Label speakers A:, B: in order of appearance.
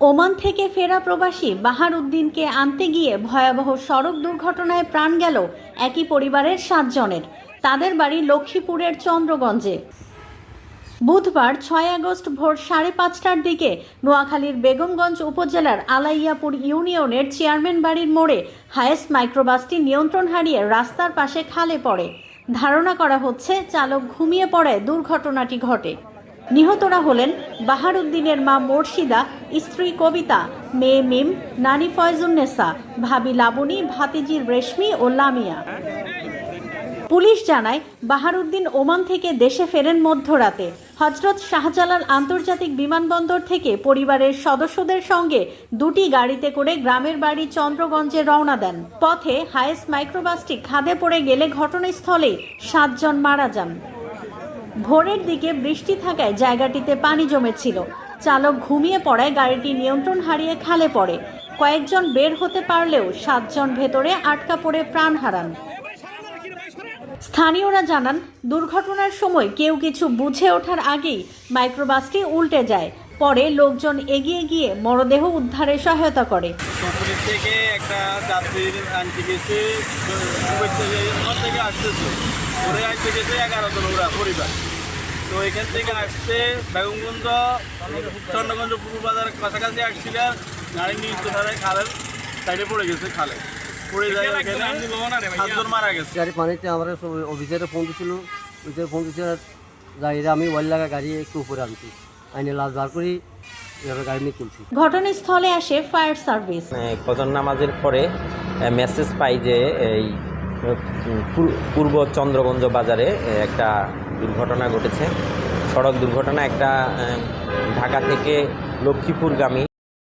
A: Oman থেকে ফেরা প্রবাসী বাহার উদ্দিনকে আনতে গিয়ে ভয়াবহ সড়ক দুর্ঘটনায় প্রাণ গেল একই পরিবারের সাতজনের। তাদের বাড়ি লক্ষ্মীপুরের চন্দ্রগঞ্জে। বুধবার ছয় আগস্ট ভোর সাড়ে পাঁচটার দিকে নোয়াখালীর বেগমগঞ্জ উপজেলার আলাইয়াপুর ইউনিয়নের চেয়ারম্যান বাড়ির মোড়ে হায়েস্ট মাইক্রোবাসটি নিয়ন্ত্রণ হারিয়ে রাস্তার পাশে খালে পড়ে। ধারণা করা হচ্ছে, চালক ঘুমিয়ে পড়ায় দুর্ঘটনাটি ঘটে। নিহতরা হলেন বাহারুদ্দিনের মা মোর্শিদা, স্ত্রী কবিতা, মেয়ে মিম, নানি ফয়জুন্নেসা ভাবি লাবণী, ভাতিজির রেশমি ও লামিয়া। পুলিশ জানায়, বাহারুদ্দিন ওমান থেকে দেশে ফেরেন মধ্যরাতে। হজরত শাহজালাল আন্তর্জাতিক বিমানবন্দর থেকে পরিবারের সদস্যদের সঙ্গে দুটি গাড়িতে করে গ্রামের বাড়ি চন্দ্রগঞ্জে রওনা দেন। পথে হায়েস্ট মাইক্রোবাসটি খাদে পড়ে গেলে ঘটনাস্থলেই সাতজন মারা যান। ভোরের দিকে বৃষ্টি থাকায় জায়গাটিতে পানি জমেছিল। চালক ঘুমিয়ে পড়ায় গাড়িটি নিয়ন্ত্রণ হারিয়ে খালে পড়ে। কয়েকজন বের হতে পারলেও সাতজন ভেতরে আটকা পড়ে প্রাণ হারান। স্থানীয়রা জানান, দুর্ঘটনার সময় কেউ কিছু বুঝে ওঠার আগেই মাইক্রোবাসটি উল্টে যায়। পরে লোকজন এগিয়ে গিয়ে মরদেহ উদ্ধারে সহায়তা করে।
B: থেকে একটা যাত্রীর আনতে গেছে থেকে আসতেছে। ওরে আসতে গেছে এগারো জন ওরা পরিবার। তো এখান থেকে আসতে বেগমগঞ্জ চন্দ্রগঞ্জ পূর্ব বাজার কাছাকাছি আসছিল গাড়ি নিজ ধারায় খালের সাইডে পড়ে গেছে খালে। পড়ে যায় এখানে সাতজন মারা গেছে।
C: গাড়ি পানিতে আমরা সব অফিসারে ফোন দিছিল অফিসারে ফোন দিছিল গাড়িটা আমি ওয়াল লাগা গাড়ি একটু উপরে আনছি। আইনে লাশ বার করি
A: ঘটনাস্থলে আসে ফায়ার সার্ভিস।
D: ফজর নামাজের পরে মেসেজ পাই যে এই পূর্ব চন্দ্রগঞ্জ বাজারে একটা দুর্ঘটনা ঘটেছে। সড়ক দুর্ঘটনা একটা ঢাকা থেকে লক্ষ্মীপুরগামী